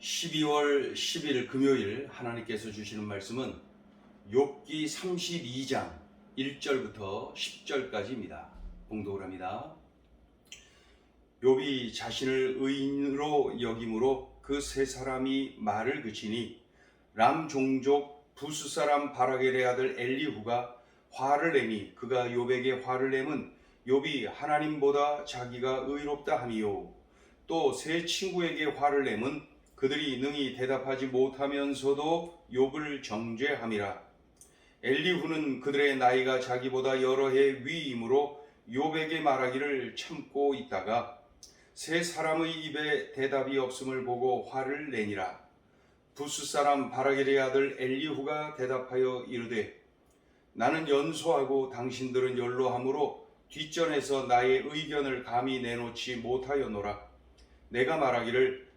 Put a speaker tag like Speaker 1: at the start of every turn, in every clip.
Speaker 1: 12월 10일 금요일 하나님께서 주시는 말씀은 욥기 32장 1절부터 10절까지입니다. 봉독을 합니다. 욥이 자신을 의인으로 여김으로 그 세 사람이 말을 그치니 람 종족 부스 사람 바라겔의 아들 엘리후가 화를 내니 그가 욥에게 화를 내면 욥이 하나님보다 자기가 의롭다 함이요 또 세 친구에게 화를 내면 그들이 능히 대답하지 못하면서도 욥을 정죄함이라. 엘리후는 그들의 나이가 자기보다 여러 해 위이므로 욥에게 말하기를 참고 있다가 세 사람의 입에 대답이 없음을 보고 화를 내니라. 부스 사람 바라겔의 아들 엘리후가 대답하여 이르되 나는 연소하고 당신들은 연로함으로 뒷전에서 나의 의견을 감히 내놓지 못하였노라. 내가 말하기를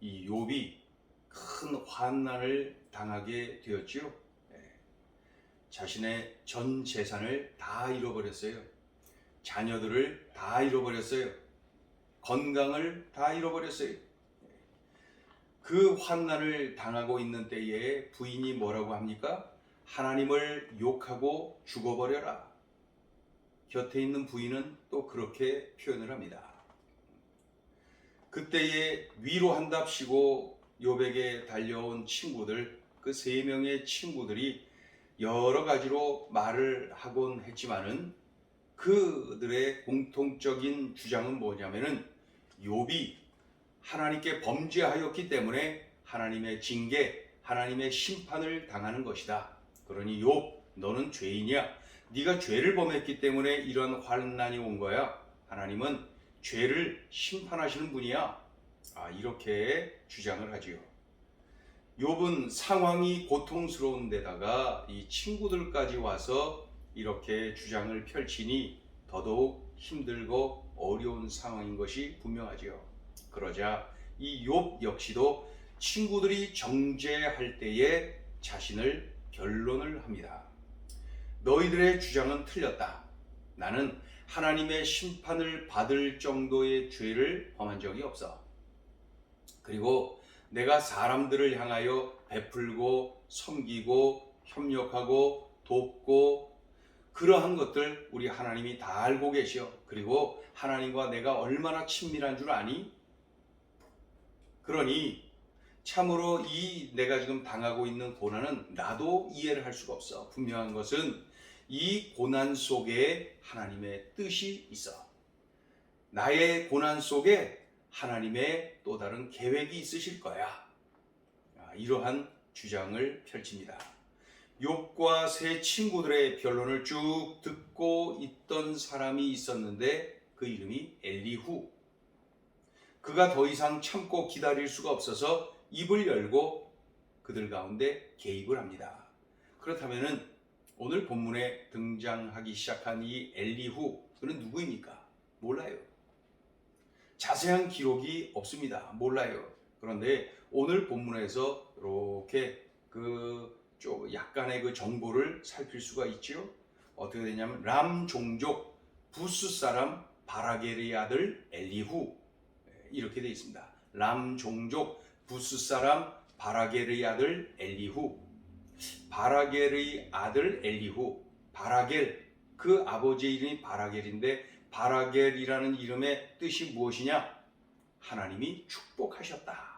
Speaker 1: 이 욥이 큰 환난을 당하게 되었지요. 예. 자신의 전 재산을 다 잃어버렸어요. 자녀들을 다 잃어버렸어요. 건강을 다 잃어버렸어요. 그 환난을 당하고 있는 때에 부인이 뭐라고 합니까? 하나님을 욕하고 죽어버려라. 곁에 있는 부인은 또 그렇게 표현을 합니다. 그때에 위로한답시고 요백에 달려온 친구들 그 세 명의 친구들이 여러 가지로 말을 하곤 했지만은 그들의 공통적인 주장은 뭐냐면은 욥이 하나님께 범죄하였기 때문에 하나님의 징계, 하나님의 심판을 당하는 것이다. 그러니 욥, 너는 죄인이야. 네가 죄를 범했기 때문에 이런 환난이 온 거야. 하나님은 죄를 심판하시는 분이야. 아, 이렇게 주장을 하지요. 욥은 상황이 고통스러운 데다가 이 친구들까지 와서 이렇게 주장을 펼치니 더더욱 힘들고 어려운 상황인 것이 분명하지요. 그러자 이 욥 역시도 친구들이 정죄할 때에 자신을 변론을 합니다. 너희들의 주장은 틀렸다. 나는 하나님의 심판을 받을 정도의 죄를 범한 적이 없어. 그리고 내가 사람들을 향하여 베풀고 섬기고 협력하고 돕고 그러한 것들 우리 하나님이 다 알고 계시오. 그리고 하나님과 내가 얼마나 친밀한 줄 아니? 그러니 참으로 이 내가 지금 당하고 있는 고난은 나도 이해를 할 수가 없어. 분명한 것은 이 고난 속에 하나님의 뜻이 있어. 나의 고난 속에 하나님의 또 다른 계획이 있으실 거야. 아, 이러한 주장을 펼칩니다. 욥과 세 친구들의 변론을 쭉 듣고 있던 사람이 있었는데 그 이름이 엘리후. 그가 더 이상 참고 기다릴 수가 없어서 입을 열고 그들 가운데 개입을 합니다. 그렇다면은 오늘 본문에 등장하기 시작한 이 엘리후 그는 누구입니까? 몰라요. 자세한 기록이 없습니다. 몰라요. 그런데 오늘 본문에서 이렇게 그 좀 약간의 그 정보를 살필 수가 있죠. 어떻게 되냐면 람 종족 부스 사람 바라게리 아들 엘리후 이렇게 되어 있습니다. 람 종족 부스 사람 바라게리 아들 엘리후 바라겔의 아들 엘리후 바라겔 그 아버지의 이름이 바라겔인데 바라겔이라는 이름의 뜻이 무엇이냐? 하나님이 축복하셨다.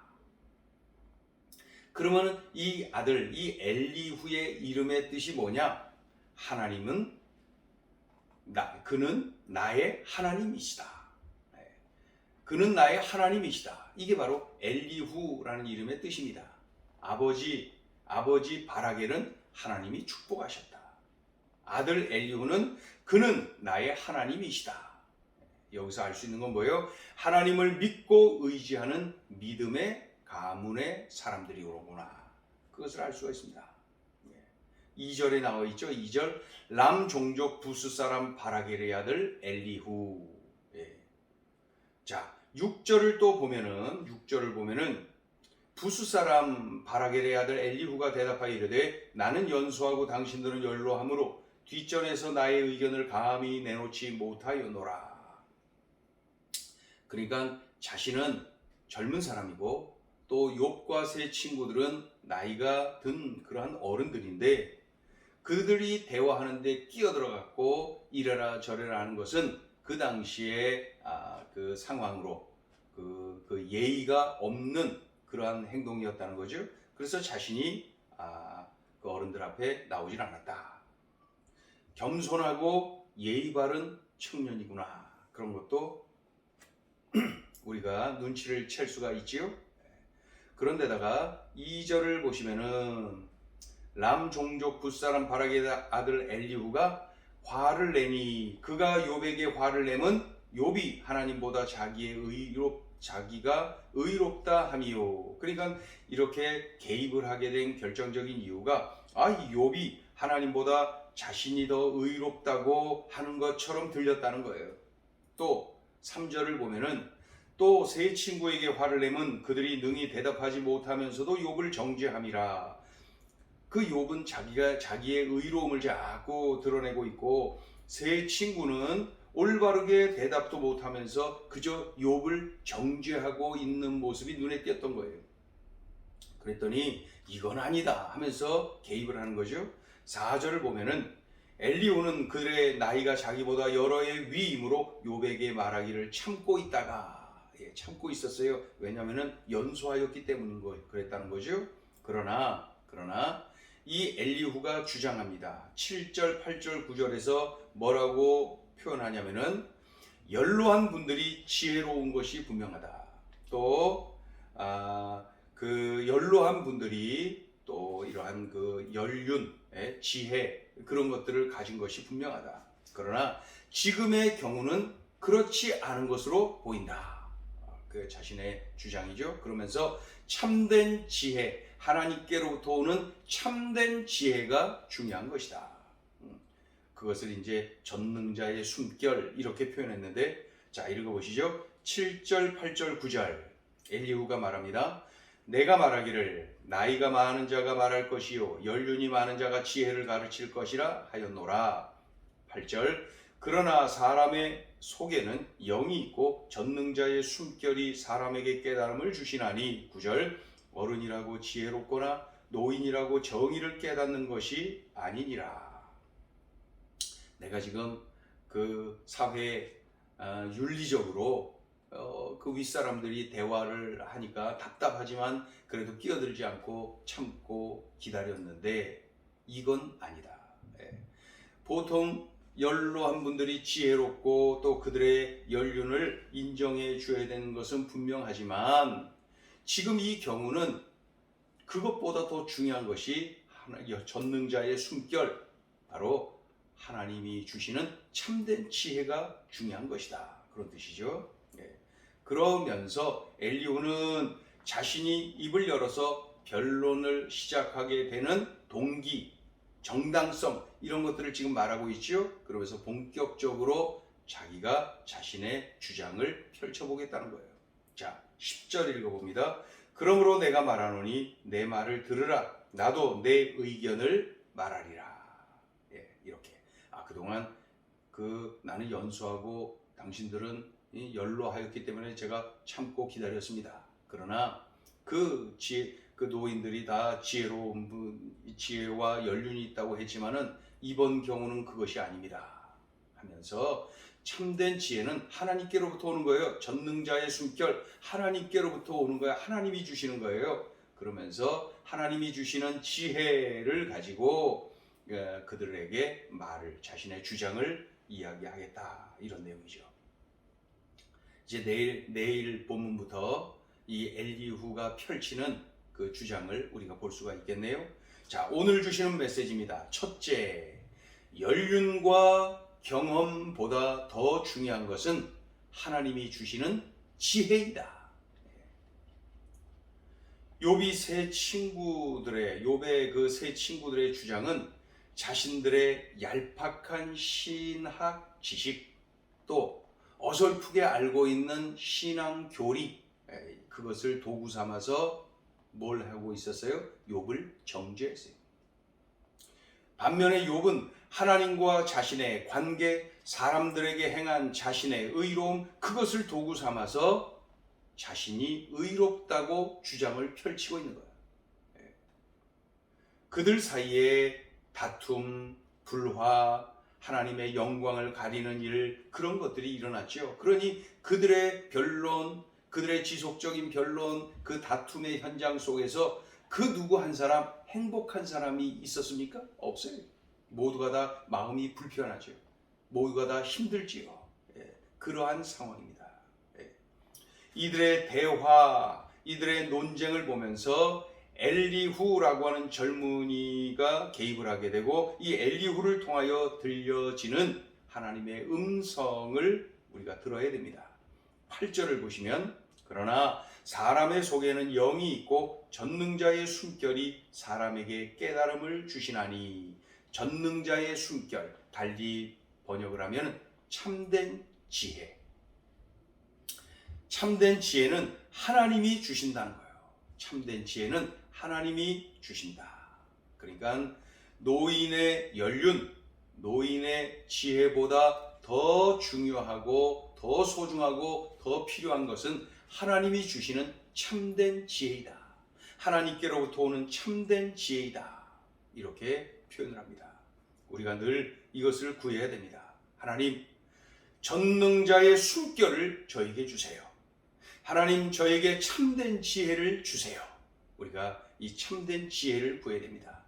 Speaker 1: 그러면 이 아들, 이 엘리후의 이름의 뜻이 뭐냐? 하나님은 나, 그는 나의 하나님이시다. 네. 그는 나의 하나님이시다. 이게 바로 엘리후라는 이름의 뜻입니다. 아버지, 아버지 바라겔은 하나님이 축복하셨다. 아들 엘리후는 그는 나의 하나님이시다. 여기서 알 수 있는 건 뭐예요? 하나님을 믿고 의지하는 믿음의 가문의 사람들이 오는구나. 그것을 알 수가 있습니다. 예. 2절에 나와 있죠. 2절 람 종족 부스 사람 바라게의 아들 엘리후. 예. 자, 6절을 또 보면은 6절을 보면은 부스 사람 바라게의 아들 엘리후가 대답하여 이르되 나는 연수하고 당신들은 연로함으로 뒷전에서 나의 의견을 감히 내놓지 못하였노라. 그러니까 자신은 젊은 사람이고 또 욥과 세 친구들은 나이가 든 그러한 어른들인데 그들이 대화하는데 끼어들어갔고 이래라 저래라 하는 것은 그 당시에 아, 그 상황으로 그, 그 예의가 없는 그러한 행동이었다는 거죠. 그래서 자신이 아, 그 어른들 앞에 나오질 않았다. 겸손하고 예의 바른 청년이구나. 그런 것도 우리가 눈치를 챌 수가 있지요. 그런데다가 2절을 보시면은 람 종족 붓사람 바라게 아들 엘리후가 화를 내니 그가 욥에게 화를 내면 욥이 하나님보다 자기의 의롭 자기가 의롭다 함이요. 그러니까 이렇게 개입을 하게 된 결정적인 이유가 아, 이 욥이 하나님보다 자신이 더 의롭다고 하는 것처럼 들렸다는 거예요. 또 3절을 보면은 또 세 친구에게 화를 내면 그들이 능히 대답하지 못하면서도 욥을 정죄함이라. 그 욥은 자기가 자기의 의로움을 자꾸 드러내고 있고 세 친구는 올바르게 대답도 못하면서 그저 욥을 정죄하고 있는 모습이 눈에 띄었던 거예요. 그랬더니 이건 아니다 하면서 개입을 하는 거죠. 4절을 보면은 엘리오는 그들의 나이가 자기보다 여러 해 위이므로 욥에게 말하기를 참고 있다가 예, 참고 있었어요. 왜냐하면은 연소하였기 때문인 거 그랬다는 거죠. 그러나 그러나 이 엘리후가 주장합니다. 7절, 8절, 9절에서 뭐라고 표현하냐면은 연로한 분들이 지혜로운 것이 분명하다. 또 아, 그 연로한 분들이 또 이러한 그 연륜, 예, 지혜 그런 것들을 가진 것이 분명하다. 그러나 지금의 경우는 그렇지 않은 것으로 보인다. 그 자신의 주장이죠. 그러면서 참된 지혜, 하나님께로부터 오는 참된 지혜가 중요한 것이다. 음, 그것을 이제 전능자의 숨결 이렇게 표현했는데 자 읽어보시죠. 7절, 8절, 9절 엘리후가 말합니다. 내가 말하기를 나이가 많은 자가 말할 것이요 연륜이 많은 자가 지혜를 가르칠 것이라 하였노라. 8절 그러나 사람의 속에는 영이 있고 전능자의 숨결이 사람에게 깨달음을 주시나니 9절 어른이라고 지혜롭거나 노인이라고 정의를 깨닫는 것이 아니니라. 내가 지금 그 사회 어, 윤리적으로 어, 그 윗사람들이 대화를 하니까 답답하지만 그래도 끼어들지 않고 참고 기다렸는데 이건 아니다. 예. 보통 연로한 분들이 지혜롭고 또 그들의 연륜을 인정해 줘야 되는 것은 분명하지만 지금 이 경우는 그것보다 더 중요한 것이 전능자의 숨결 바로 하나님이 주시는 참된 지혜가 중요한 것이다 그런 뜻이죠. 예. 그러면서 엘리오는 자신이 입을 열어서 변론을 시작하게 되는 동기, 정당성 이런 것들을 지금 말하고 있죠. 그러면서 본격적으로 자기가 자신의 주장을 펼쳐보겠다는 거예요. 자, 10절 읽어봅니다. 그러므로 내가 말하노니 내 말을 들으라. 나도 내 의견을 말하리라. 그동안 그 나는 연수하고 당신들은 연로하였기 때문에 제가 참고 기다렸습니다. 그러나 그 지, 그 노인들이 다 지혜로운 분, 지혜와 연륜이 있다고 했지만은 이번 경우는 그것이 아닙니다. 하면서 참된 지혜는 하나님께로부터 오는 거예요. 전능자의 숨결 하나님께로부터 오는 거야. 하나님이 주시는 거예요. 그러면서 하나님이 주시는 지혜를 가지고 어, 그들에게 말을 자신의 주장을 이야기하겠다 이런 내용이죠. 이제 내일 내일 본문부터 이 엘리후가 펼치는 그 주장을 우리가 볼 수가 있겠네요. 자, 오늘 주시는 메시지입니다. 첫째, 연륜과 경험보다 더 중요한 것은 하나님이 주시는 지혜이다. 욥이 세 친구들의 욥의 그세 친구들의 주장은 자신들의 얄팍한 신학 지식 또 어설프게 알고 있는 신앙 교리 에, 그것을 도구 삼아서 뭘 하고 있었어요? 욥을 정죄했어요. 반면에 욥은 하나님과 자신의 관계, 사람들에게 행한 자신의 의로움 그것을 도구 삼아서 자신이 의롭다고 주장을 펼치고 있는. 예. 그들 사이에 다툼, 불화, 하나님의 영광을 가리는 일 그런 것들이 일어났죠. 그러니 그들의 변론, 그들의 지속적인 변론, 그 다툼의 현장 속에서 그 누구 한 사람 행복한 사람이 있었습니까? 없어요. 모두가 다 마음이 불편하죠. 모두가 다 힘들지요. 예, 그러한 상황입니다. 예. 이들의 대화, 이들의 논쟁을 보면서 엘리후라고 하는 젊은이가 개입을 하게 되고 이 엘리후를 통하여 들려지는 하나님의 음성을 우리가 들어야 됩니다. 8절을 보시면 그러나 사람의 속에는 영이 있고 전능자의 숨결이 사람에게 깨달음을 주시나니 전능자의 숨결 달리 번역을 하면 참된 지혜 참된 지혜는 하나님이 주신다는 거예요. 참된 지혜는 하나님이 주신다. 그러니까 노인의 연륜, 노인의 지혜보다 더 중요하고 더 소중하고 더 필요한 것은 하나님이 주시는 참된 지혜이다. 하나님께로부터 오는 참된 지혜이다. 이렇게 표현을 합니다. 우리가 늘 이것을 구해야 됩니다. 하나님, 전능자의 숨결을 저에게 주세요. 하나님, 저에게 참된 지혜를 주세요. 우리가 이 참된 지혜를 구해야 됩니다.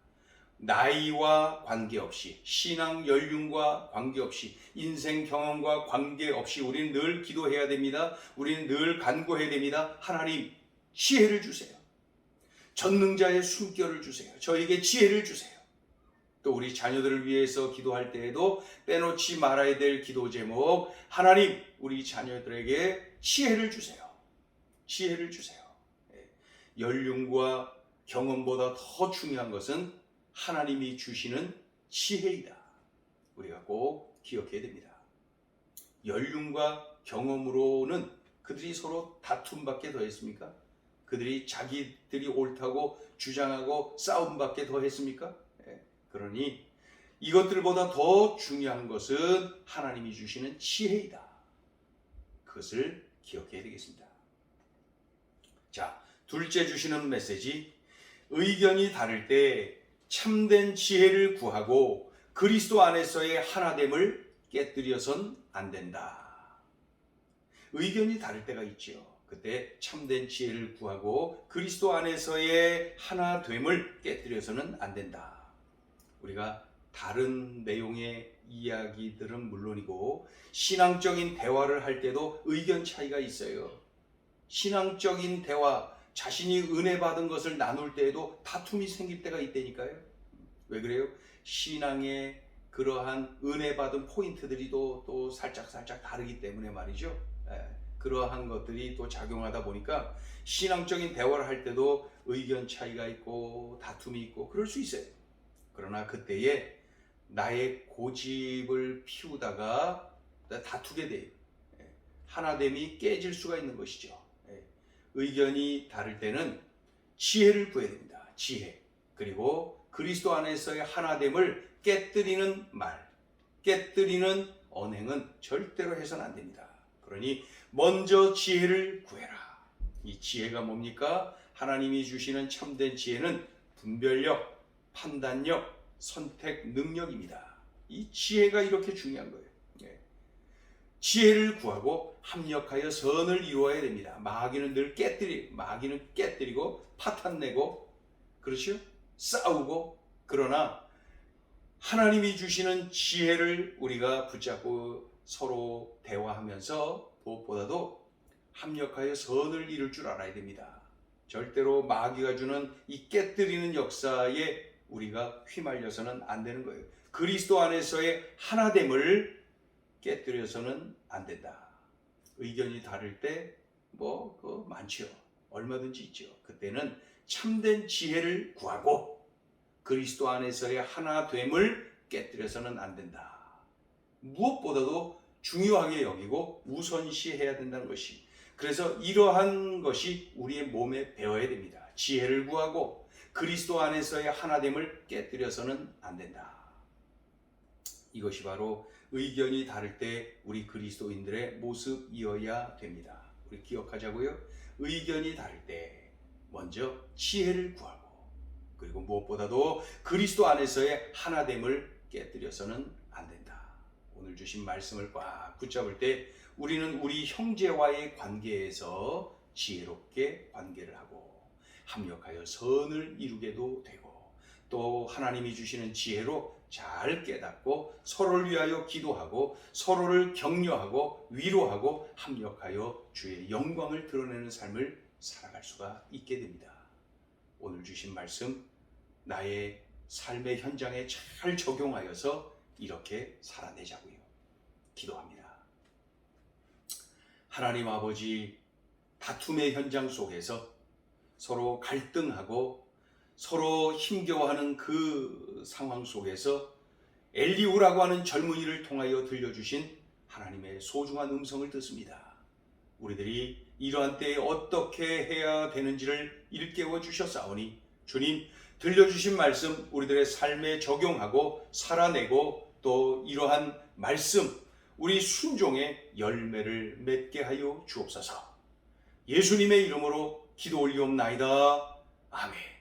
Speaker 1: 나이와 관계없이 신앙 연륜과 관계없이 인생 경험과 관계없이 우리는 늘 기도해야 됩니다. 우리는 늘 간구해야 됩니다. 하나님 지혜를 주세요. 전능자의 숨결을 주세요. 저에게 지혜를 주세요. 또 우리 자녀들을 위해서 기도할 때에도 빼놓지 말아야 될 기도 제목 하나님 우리 자녀들에게 지혜를 주세요. 지혜를 주세요. 예. 연륜과 경험보다 더 중요한 것은 하나님이 주시는 지혜이다. 우리가 꼭 기억해야 됩니다. 연륜과 경험으로는 그들이 서로 다툼밖에 더 했습니까? 그들이 자기들이 옳다고 주장하고 싸움밖에 더 했습니까? 예. 그러니 이것들보다 더 중요한 것은 하나님이 주시는 지혜이다. 그것을 기억해야 되겠습니다. 자, 둘째 주시는 메시지 의견이 다를 때 참된 지혜를 구하고 그리스도 안에서의 하나됨을 깨뜨려선 안 된다. 의견이 다를 때가 있지요. 그때 참된 지혜를 구하고 그리스도 안에서의 하나됨을 깨뜨려서는 안 된다. 우리가 다른 내용의 이야기들은 물론이고 신앙적인 대화를 할 때도 의견 차이가 있어요. 신앙적인 대화, 자신이 은혜 받은 것을 나눌 때에도 다툼이 생길 때가 있다니까요. 왜 그래요? 신앙의 그러한 은혜 받은 포인트들이 또, 또 살짝 살짝 다르기 때문에 말이죠. 예, 그러한 것들이 또 작용하다 보니까 신앙적인 대화를 할 때도 의견 차이가 있고 다툼이 있고 그럴 수 있어요. 그러나 그때에 나의 고집을 피우다가 다투게 돼요. 예, 하나됨이 깨질 수가 있는 것이죠. 예, 의견이 다를 때는 지혜를 구해야 됩니다. 지혜. 그리고 그리스도 안에서의 하나됨을 깨뜨리는 말, 깨뜨리는 언행은 절대로 해서는 안 됩니다. 그러니 먼저 지혜를 구해라. 이 지혜가 뭡니까? 하나님이 주시는 참된 지혜는 분별력, 판단력, 선택 능력입니다. 이 지혜가 이렇게 중요한 거예요. 예. 지혜를 구하고 합력하여 선을 이루어야 됩니다. 마귀는 늘 깨뜨리, 마귀는 깨뜨리고 파탄내고, 그렇죠? 싸우고, 그러나 하나님이 주시는 지혜를 우리가 붙잡고 서로 대화하면서 무엇보다도 합력하여 선을 이룰 줄 알아야 됩니다. 절대로 마귀가 주는 이 깨뜨리는 역사에 우리가 휘말려서는 안 되는 거예요. 그리스도 안에서의 하나됨을 깨뜨려서는 안 된다. 의견이 다를 때 뭐 그 많지요. 얼마든지 있죠. 그때는 참된 지혜를 구하고 그리스도 안에서의 하나됨을 깨뜨려서는 안 된다. 무엇보다도 중요하게 여기고 우선시해야 된다는 것이 그래서 이러한 것이 우리의 몸에 배워야 됩니다. 지혜를 구하고 그리스도 안에서의 하나됨을 깨뜨려서는 안 된다. 이것이 바로 의견이 다를 때 우리 그리스도인들의 모습이어야 됩니다. 우리 기억하자고요. 의견이 다를 때 먼저 지혜를 구하고 그리고 무엇보다도 그리스도 안에서의 하나됨을 깨뜨려서는 안 된다. 오늘 주신 말씀을 꽉 붙잡을 때 우리는 우리 형제와의 관계에서 지혜롭게 관계를 하고 합력하여 선을 이루게도 되고 또 하나님이 주시는 지혜로 잘 깨닫고 서로를 위하여 기도하고 서로를 격려하고 위로하고 합력하여 주의 영광을 드러내는 삶을 살아갈 수가 있게 됩니다. 오늘 주신 말씀 나의 삶의 현장에 잘 적용하여서 이렇게 살아내자고요. 기도합니다. 하나님 아버지 다툼의 현장 속에서 서로 갈등하고 서로 힘겨워하는 그 상황 속에서 엘리우라고 하는 젊은이를 통하여 들려주신 하나님의 소중한 음성을 듣습니다. 우리들이 이러한 때에 어떻게 해야 되는지를 일깨워 주셨사오니 주님 들려주신 말씀 우리들의 삶에 적용하고 살아내고 또 이러한 말씀 우리 순종의 열매를 맺게 하여 주옵소서. 예수님의 이름으로 기도 올리옵나이다. 아멘.